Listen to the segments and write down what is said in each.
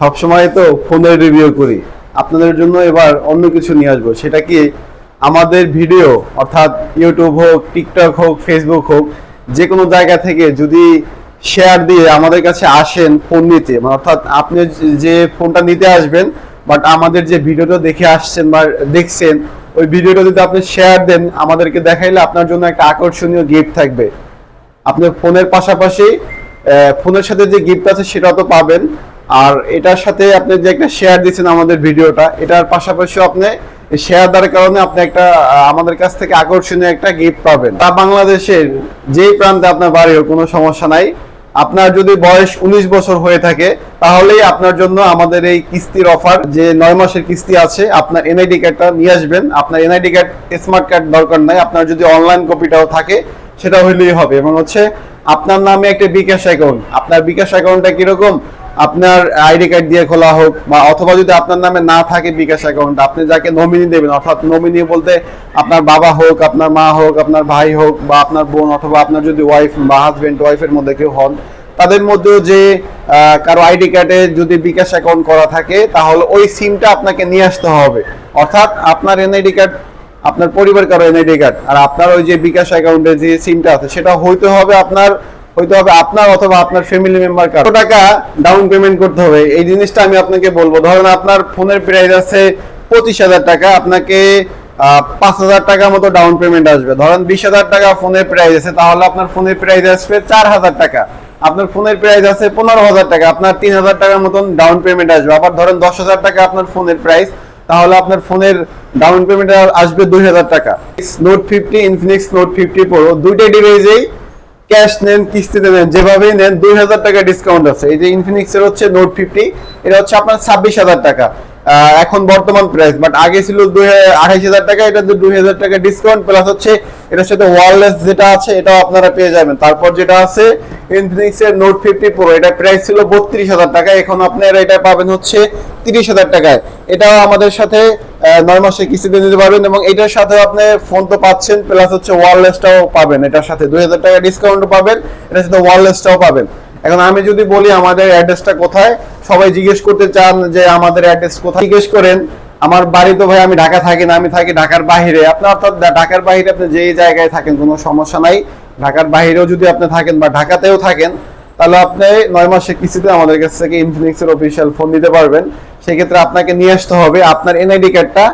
সবসময় তো ফোনের রিভিউ করি। আপনাদের জন্য এবার অন্য কিছু নিয়ে আসব। সেটা কি আমাদের ভিডিও অর্থাৎ ইউটিউব হোক টিকটক হোক ফেসবুক হোক যে কোনো জায়গা থেকে যদি শেয়ার দিয়ে আমাদের কাছে আসেন ফোন নিতে মানে অর্থাৎ আপনি যে ফোনটা নিতে আসবেন বাট আমাদের যে ভিডিওটা দেখে আসছেন বা দেখছেন, ওই ভিডিওটা যদি আপনি শেয়ার দেন, আমাদেরকে দেখাইলে আপনার জন্য একটা আকর্ষণীয় গিফট থাকবে। আপনার ফোনের পাশাপাশি ফোনের সাথে যে গিফট আছে সেটা তো পাবেন। আর এটার সাথে আপনি যে একটা শেয়ার দিচ্ছেন আমাদের ভিডিওটা, এটার পাশাপাশি আপনি শেয়ার দেওয়ার কারণে আপনি একটা আমাদের কাছ থেকে আকর্ষণীয় একটা গিফট পাবেন। তা বাংলাদেশের যেই প্রান্তে আপনার বাড়ি হোক কোনো সমস্যা নাই। আপনার যদি বয়স উনিশ বছর হয়ে থাকে, তাহলেই আপনার জন্য আমাদের এই কিস্তির অফার যে নয় মাসের কিস্তি আছে, আপনার এনআইডি কার্ডটা নিয়ে আসবেন। আপনার এনআইডি কার্ড স্মার্ট কার্ড দরকার নাই। আপনার যদি অনলাইন কপিটাও থাকে, সেটা হইলেই হবে। এবং হচ্ছে আপনার নামে একটা বিকাশ অ্যাকাউন্ট আপনার বিকাশ অ্যাকাউন্টটা কীরকম? আপনার আইডি কার্ড দিয়ে খোলা হোক বা অথবা যদি আপনার নামে না থাকে বিকাশ অ্যাকাউন্ট আপনি যাকে নমিনি দেবেন, অর্থাৎ নমিনি বলতে আপনার বাবা হোক, আপনার মা হোক, আপনার ভাই হোক বা আপনার বোন অথবা আপনার যদি ওয়াইফ বা হাজবেন্ড ওয়াইফের মধ্যে কেউ হন, তাদের মধ্যেও যে কারও আইডি কার্ডে যদি বিকাশ অ্যাকাউন্ট করা থাকে, তাহলে ওই সিমটা আপনাকে নিয়ে আসতে হবে। অর্থাৎ আপনার এনআইডি কার্ড আপনার পরিবার কারও এনআইডি কার্ড আর আপনার ওই যে বিকাশ অ্যাকাউন্টে যে সিমটা আছে, সেটা হইতে হবে আপনার, হইতে হবে আপনার অথবা আপনার ফ্যামিলি মেম্বার কত টাকা ডাউন পেমেন্ট করতে হবে? এই জিনিসটা আমি আপনাকে বলব। ধরেন আপনার ফোনের প্রাইস আছে পঁচিশ হাজার টাকা, আপনাকে পাঁচ হাজার টাকা মতো ডাউন পেমেন্ট আসবে। ধরেন বিশ হাজার টাকা ফোনের প্রাইস আছে, তাহলে আপনার ফোনের প্রাইস আসবে চার হাজার টাকা। আপনার ফোনের প্রাইস আছে পনেরো হাজার টাকা, আপনার তিন হাজার টাকার মতন ডাউন পেমেন্ট আসবে। আবার ধরেন দশ হাজার টাকা আপনার ফোনের প্রাইস তাহলে আপনার ফোনের ডাউন পেমেন্ট আসবে দুই হাজার টাকা। Note fifty Infinix note fifty pro দুইটা ডিভাইসেই ক্যাশ নেন, কিস্তিতে নেন, যেভাবেই নেন, দুই হাজার টাকা ডিসকাউন্ট আছে। এই যে ইনফিনিক্সের হচ্ছে নোট ফিফটি এটা হচ্ছে আপনার ছাব্বিশ হাজার টাকা। এখন বর্তমান প্রাইস বাট আগে ছিল আঠাইশ হাজার টাকা, এটা দুই হাজার টাকা ডিসকাউন্ট প্লাস হচ্ছে এটার সাথে ওয়ারলেস যেটা আছে, এটাও আপনারা পেয়ে যাবেন। তারপর যেটা আছে ইনফিনিক্স এর নোট ফিফটি প্রো এটা প্রাইস ছিল বত্রিশ হাজার টাকা, এখন আপনারা এটা পাবেন হচ্ছে তিরিশ হাজার টাকায়। এটাও আমাদের সাথে নয় মাসে কিস্তিতে নিতে পারবেন, এবং এটার সাথে আপনি ফোন তো পাচ্ছেন প্লাস হচ্ছে ওয়ারলেসটাও পাবেন, এটার সাথে দুই হাজার টাকা ডিসকাউন্ট পাবেন, এটার সাথে ওয়ারলেসটাও পাবেন। এখন আমি যদি বলি আমাদের অ্যাড্রেসটা কোথায় সবাই জিজ্ঞেস করতে চান যে আমাদের অ্যাড্রেস কোথায়? জিজ্ঞেস করেন, আমার বাড়ি তো ভাই, আমি ঢাকা থাকি না, আমি থাকি ঢাকার বাইরে আপনি অর্থাৎ ঢাকার বাইরে আপনি যেই জায়গায় থাকেন, কোনো সমস্যা নাই। ঢাকার বাইরেও যদি আপনি থাকেন বা ঢাকাতেও থাকেন, তাহলে আপনি নয় মাসের কিস্তিতে আমাদের কাছ থেকে ইনফিনিক্স এর অফিসিয়াল ফোন নিতে পারবেন। সেক্ষেত্রে আপনাকে নিয়ে আসতে হবে আপনার এনআইডি কার্ডটা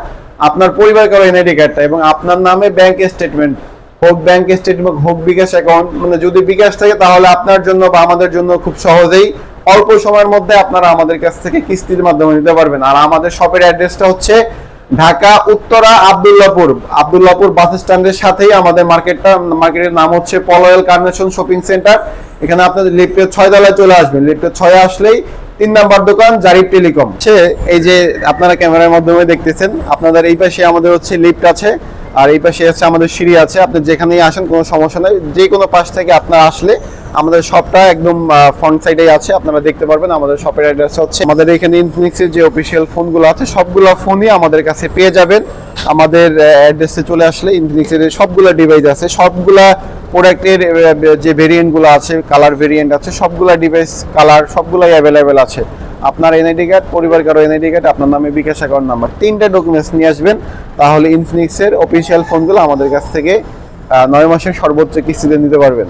আপনার পরিবার কারও এনআইডি কার্ডটা এবং আপনার নামে ব্যাংক স্টেটমেন্ট হোক ব্যাংক স্টেটমেন্ট হোক বিকাশ অ্যাকাউন্ট মানে যদি বিকাশ থাকে, তাহলে আপনার জন্য বা আমাদের জন্য খুব সহজেই অল্প সময়ের মধ্যে আপনারা আমাদের কাছ থেকে কিস্তির মাধ্যমে নিতে পারবেন। আর আমাদের শপের অ্যাড্রেসটা হচ্ছে ঢাকা উত্তরা আবদুল্লাপুর। আবদুল্লাপুর বাস স্ট্যান্ডের সাথেই আমাদের মার্কেটটা, মার্কেটের নাম হচ্ছে পলয়েল কার্নেশন শপিং সেন্টার। এখানে আপনাদের লিফটের ছয় তলায় চলে আসবেন। লিফটের ছয় আসলেই তিন নাম্বার দোকান জারিফ টেলিকম। এই যে আপনারা ক্যামেরার মাধ্যমে দেখতেছেন, আপনাদের এই পাশে আমাদের হচ্ছে লিফট আছে। আর এই পাশে আছে আমাদের সিঁড়ি আছে। আপনি যেখানেই আসেন, কোনো সমস্যা নেই। যে কোনো পাশ থেকে আপনারা আসলে আমাদের শপটা একদম ফ্রন্ট সাইডেই আছে। আপনারা দেখতে পারবেন আমাদের শপের অ্যাড্রেস হচ্ছে। আমাদের এখানে ইনফিনিক্সের যে অফিসিয়াল ফোনগুলো আছে, সবগুলো ফোনই আমাদের কাছে পেয়ে যাবেন। আমাদের অ্যাড্রেসে চলে আসলে ইনফিনিক্সের সবগুলো ডিভাইস আছে। সবগুলা প্রোডাক্টের যে ভেরিয়েন্টগুলো আছে কালার ভেরিয়েন্ট আছে, সবগুলা ডিভাইস কালার সবগুলাই অ্যাভেলেবেল আছে। আপনার এনআইডি কার্ড পরিবার কারও এনআইডি কার্ড আপনার নামে বিকাশ অ্যাকাউন্ট নাম্বার তিনটা ডকুমেন্টস নিয়ে আসবেন। তাহলে ইনফিনিক্সের অফিসিয়াল ফোনগুলো আমাদের কাছ থেকে নয় মাসের সর্বোচ্চ কিস্তিতে নিতে পারবেন।